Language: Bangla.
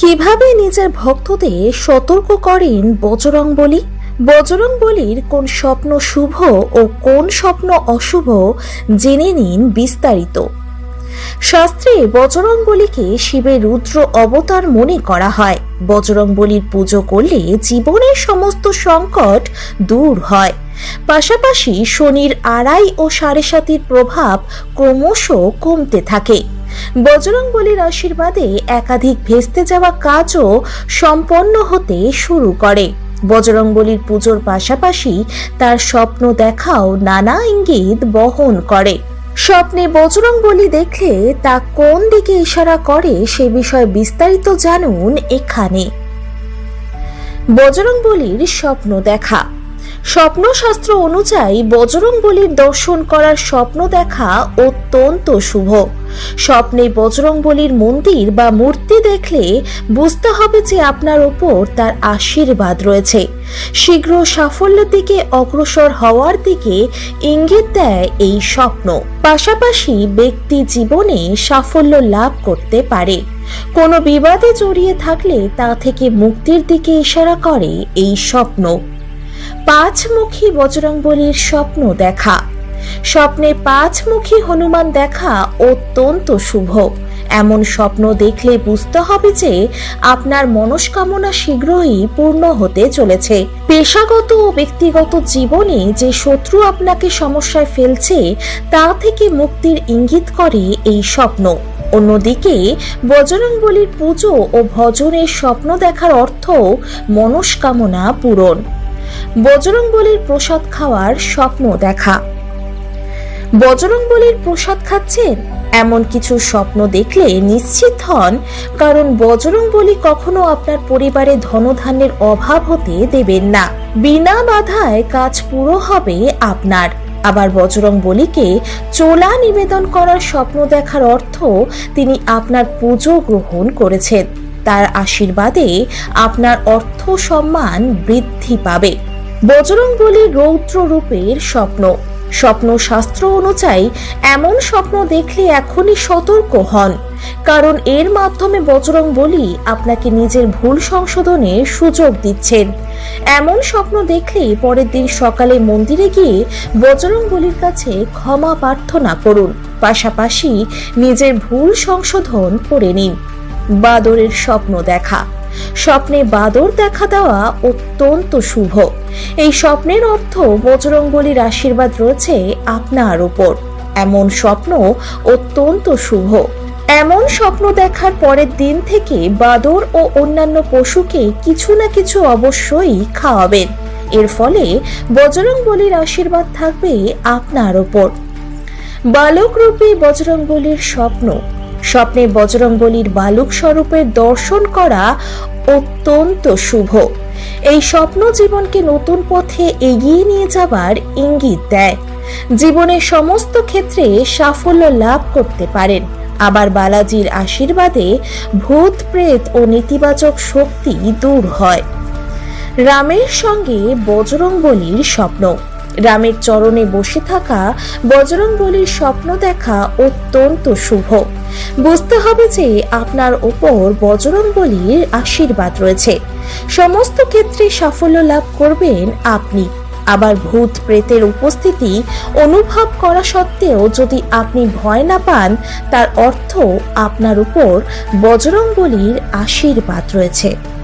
কীভাবে নিজের ভক্তদের সতর্ক করেন বজরং বলি? বজরং বলির কোন স্বপ্ন শুভ ও কোন স্বপ্ন অশুভ জেনে নিন বিস্তারিত। শাস্ত্রে বজরং বলিকে শিবের রুদ্র অবতার মনে করা হয়। বজরং বলির পুজো করলে জীবনের সমস্ত সংকট দূর হয়। পাশাপাশি শনির আড়াই ও সাড়ে সাতির প্রভাব ক্রমশ কমতে থাকে। বজরং বলির আশীর্বাদে একাধিক ভেস্তে যাওয়া কাজও সম্পন্ন হতে শুরু করে। বজরং বলির পুজোর পাশাপাশি তার স্বপ্ন দেখাও নানা ইঙ্গিত বহন করে। স্বপ্নে বজরং বলি দেখলে তা কোন দিকে ইশারা করে সে বিষয়ে বিস্তারিত জানুন এখানে। বজরং বলির স্বপ্ন দেখা। স্বপ্নশাস্ত্র অনুযায়ী বজরং বলির দর্শন করার স্বপ্ন দেখা অত্যন্ত শুভ। স্বপ্নে বজরং বলির মন্দির বা মূর্তি দেখলে বুঝতে হবে যে আপনার ওপর তার আশীর্বাদ রয়েছে। শীঘ্র সাফল্যের দিকে অগ্রসর হওয়ার দিকে ইঙ্গিত দেয় এই স্বপ্ন। পাশাপাশি ব্যক্তি জীবনে সাফল্য লাভ করতে পারে। কোনো বিবাদে জড়িয়ে থাকলে তা থেকে মুক্তির দিকে ইশারা করে এই স্বপ্ন। পাঁচমুখী বজরংবলীর স্বপ্ন দেখা। স্বপ্নে পাঁচমুখী হনুমান দেখা অত্যন্ত শুভ। এমন স্বপ্ন দেখলে বুঝতে হবে যে আপনার মনস্কামনা শীঘ্রই পূর্ণ হতে চলেছে। পেশাগত ও ব্যক্তিগত জীবনে যে শত্রু আপনাকে সমস্যায় ফেলছে, তা থেকে মুক্তির ইঙ্গিত করে এই স্বপ্ন। অন্যদিকে, বজরংবলীর পুজো ও ভজনের স্বপ্ন দেখার অর্থ মনস্কামনা পূরণ। বজরংবলীর প্রসাদ খাওয়ার স্বপ্ন দেখা। বজরংবলীর প্রসাদ খাচ্ছেন এমন কিছু স্বপ্ন দেখলে নিশ্চিত হন, কারণ বজরংবলী কখনো আপনার পরিবারে ধনধান্যের অভাব হতে দেবেন না। বিনা বাধায় কাজ পুরো হবে আপনার। আবার বজরং বলিকে চোলা নিবেদন করার স্বপ্ন দেখার অর্থ তিনি আপনার পুজো গ্রহণ করেছেন। তার আশীর্বাদে আপনার অর্থ সম্মান বৃদ্ধি পাবে। বজরং বলি রৌদ্র রূপের স্বপ্ন। স্বপ্ন শাস্ত্র অনুযায়ী এমন স্বপ্ন দেখলে এখনই সতর্ক হন। কারণ এর মাধ্যমে বজরং বলি আপনাকে নিজের ভুল সংশোধনের সুযোগ দিচ্ছেন। এমন স্বপ্ন দেখলে পরের দিন সকালে মন্দিরে গিয়ে বজরং বলির কাছে ক্ষমা প্রার্থনা করুন। পাশাপাশি নিজের ভুল সংশোধন করে নিন। বাদরের স্বপ্ন দেখা। স্বপ্নে বাদর দেখা দেওয়া অত্যন্ত শুভ। এই স্বপ্নের অর্থ বজরংবলীর আশীর্বাদ রয়েছে আপনার উপর। এমন স্বপ্ন অত্যন্ত শুভ। এমন স্বপ্ন দেখার পরের দিন থেকে বাদর ও অন্যান্য পশুকে কিছু না কিছু অবশ্যই খাওয়াবেন। এর ফলে বজরংবলীর আশীর্বাদ থাকবে আপনার ওপর বালক বালকরূপী বজরংবলীর স্বপ্ন স্বপ্নে বজরংবলীর বালুক স্বরূপের দর্শন করা অত্যন্ত শুভ। এই স্বপ্ন জীবনকে নতুন পথে এগিয়ে নিয়ে যাবার ইঙ্গিত দেয়। জীবনের সমস্ত ক্ষেত্রে সাফল্য লাভ করতে পারেন। আবার বালাজির আশীর্বাদে ভূত, প্রেত ও নেতিবাচক শক্তি দূর হয়। রামের সঙ্গে বজরং বলির স্বপ্ন। রামের চরণে বসে থাকা বজরং বলির স্বপ্ন দেখা অত্যন্ত শুভ। বুঝতে হবে যে আপনার ওপর বজরং বলির আশীর্বাদ রয়েছে। সমস্ত ক্ষেত্রে সাফল্য লাভ করবেন আপনি। আবার ভূত প্রেতের উপস্থিতি অনুভব করা সত্ত্বেও যদি আপনি ভয় না পান, তার অর্থ আপনার উপর বজরং বলির আশীর্বাদ রয়েছে।